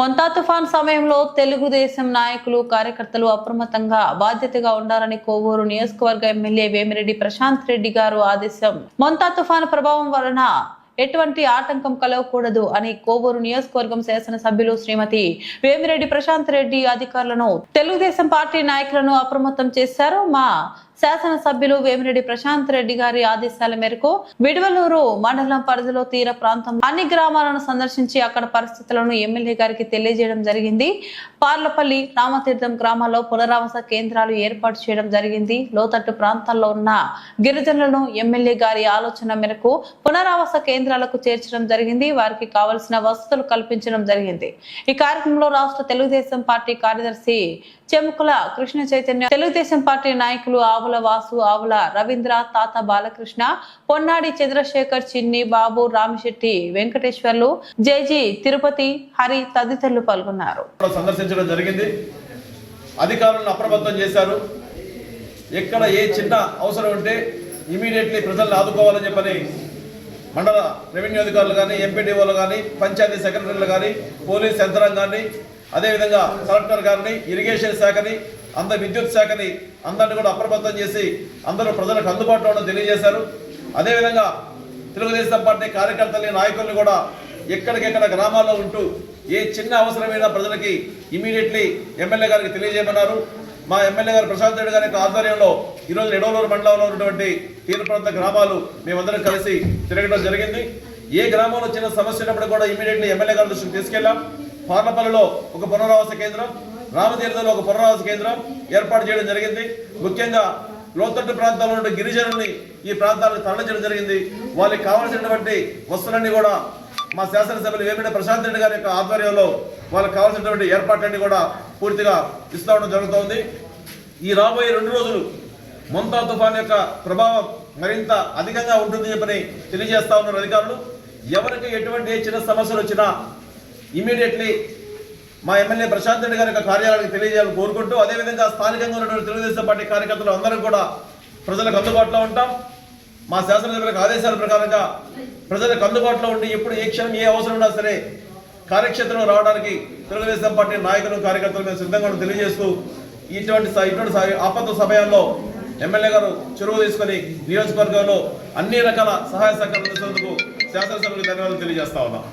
మొంతా తుఫాన్ సమయంలో తెలుగుదేశం నాయకులు కార్యకర్తలు అప్రమత్తంగా బాధ్యతగా ఉండాలని కోవూరు నియోజకవర్గ ఎమ్మెల్యే వేమిరెడ్డి ప్రశాంత్ రెడ్డి గారు ఆదేశం. మొంతా తుఫాన్ ప్రభావం వలన ఎటువంటి ఆటంకం కలగకూడదు అని కోవూరు నియోజకవర్గం శాసనసభ్యులు శ్రీమతి వేమిరెడ్డి ప్రశాంత్ రెడ్డి అధికారులను తెలుగుదేశం పార్టీ నాయకులను అప్రమత్తం చేశారు. మా శాసనసభ్యులు వేమిరెడ్డి ప్రశాంత్ రెడ్డి గారి ఆదేశాల మేరకు విడవలూరు మండలం పరిధిలో తీర ప్రాంతం అన్ని గ్రామాలను సందర్శించి అక్కడ పరిస్థితులను ఎమ్మెల్యే గారికి తెలియజేయడం జరిగింది. పార్లపల్లి రామతీర్థం గ్రామాల్లో పునరావాస కేంద్రాలు ఏర్పాటు చేయడం జరిగింది. లోతట్టు ప్రాంతాల్లో ఉన్న గిరిజనులను ఎమ్మెల్యే గారి ఆలోచన మేరకు పునరావాస కేంద్రాలకు చేర్చడం జరిగింది. వారికి కావలసిన వసతులు కల్పించడం జరిగింది. ఈ కార్యక్రమంలో రాష్ట్ర తెలుగుదేశం పార్టీ కార్యదర్శి చెముకుల కృష్ణ చైతన్య తెలుగుదేశం పార్టీ నాయకులు ఆవుల వాసు ఆవుల రవీంద్ర తాత బాలకృష్ణ పొన్నాడి చంద్రశేఖర్ చిన్ని బాబు రామశెట్టి వెంకటేశ్వర్లు జేజీ తిరుపతి హరి తదితరులు పాల్గొన్నారు. సందర్శించడం జరిగింది. అధికారులను అప్రమత్తం చేశారు. ఎక్కడ ఏ చిన్న అవసరం ఉంటే ఇమీడియట్లీ ప్రజలను ఆదుకోవాలని చెప్పని మండల రెవెన్యూ అధికారులు కానీ ఎంపీడీఓలు కానీ పంచాయతీ సెక్రటరీలు కానీ పోలీస్ యంత్రాంగాన్ని అదేవిధంగా కలెక్టర్ గారిని ఇరిగేషన్ శాఖని అందరి విద్యుత్ శాఖని అందరిని కూడా అప్రమత్తం చేసి అందరూ ప్రజలకు అందుబాటులో ఉండడం తెలియజేశారు. అదేవిధంగా తెలుగుదేశం పార్టీ కార్యకర్తలు నాయకుల్ని కూడా ఎక్కడికెక్కడ గ్రామాల్లో ఉంటూ ఏ చిన్న అవసరమైన ప్రజలకి ఇమీడియట్లీ ఎమ్మెల్యే గారికి తెలియజేయమన్నారు. మా ఎమ్మెల్యే గారు ప్రశాంత్ రెడ్డి గారి యొక్క ఆధ్వర్యంలో ఈరోజు ఎడవలూరు మండలంలో ఉన్నటువంటి తీర ప్రాంత గ్రామాలు మేమందరం కలిసి తిరగడం జరిగింది. ఏ గ్రామంలో చిన్న సమస్య ఉన్నప్పుడు కూడా ఇమీడియట్లీ ఎమ్మెల్యే గారి దృష్టికి తీసుకెళ్ళాం. పార్లపల్లిలో ఒక పునరావాస కేంద్రం రామతీర్థంలో ఒక పునరావాస కేంద్రం ఏర్పాటు చేయడం జరిగింది. ముఖ్యంగా లోతట్టు ప్రాంతాల్లో ఉన్న గిరిజనుల్ని ఈ ప్రాంతాలను తరలించడం జరిగింది. వాళ్ళకి కావాల్సినటువంటి వస్తువులన్నీ కూడా మా శాసనసభ్యులు వేమిడ ప్రశాంత్ రెడ్డి గారి యొక్క ఆధ్వర్యంలో వాళ్ళకి కావాల్సినటువంటి ఏర్పాట్లన్నీ కూడా పూర్తిగా ఇస్తూ ఉండడం జరుగుతోంది. ఈ రాబోయే రెండు రోజులు మొంతా తుఫాన్ యొక్క ప్రభావం మరింత అధికంగా ఉంటుంది చెప్పని తెలియజేస్తా ఉన్నారు అధికారులు. ఎవరికి ఎటువంటి చిన్న సమస్యలు వచ్చినా ఇమీడియట్లీ మా ఎమ్మెల్యే ప్రశాంత్ రెడ్డి గారి యొక్క కార్యాలయానికి తెలియజేయాలని కోరుకుంటూ అదేవిధంగా స్థానికంగా ఉన్నటువంటి తెలుగుదేశం పార్టీ కార్యకర్తలు అందరం కూడా ప్రజలకు అందుబాటులో ఉంటాం. మా శాసనసభ్యులకు ఆదేశాల ప్రకారంగా ప్రజలకు అందుబాటులో ఉండి ఎప్పుడు ఏ క్షణం ఏ అవసరం ఉన్నా సరే కార్యక్షేత్రంలో రావడానికి తెలుగుదేశం పార్టీ నాయకులు కార్యకర్తలు మేము సిద్ధంగా తెలియజేస్తూ ఇటువంటి ఇటువంటి ఆపత్త ఆపద సమయాల్లో ఎమ్మెల్యే గారు చొరవ తీసుకొని నియోజకవర్గంలో అన్ని రకాల సహాయ సహకారాలు అందించినందుకు శాసనసభ్యులకు ధన్యవాదాలు తెలియజేస్తా ఉన్నాం.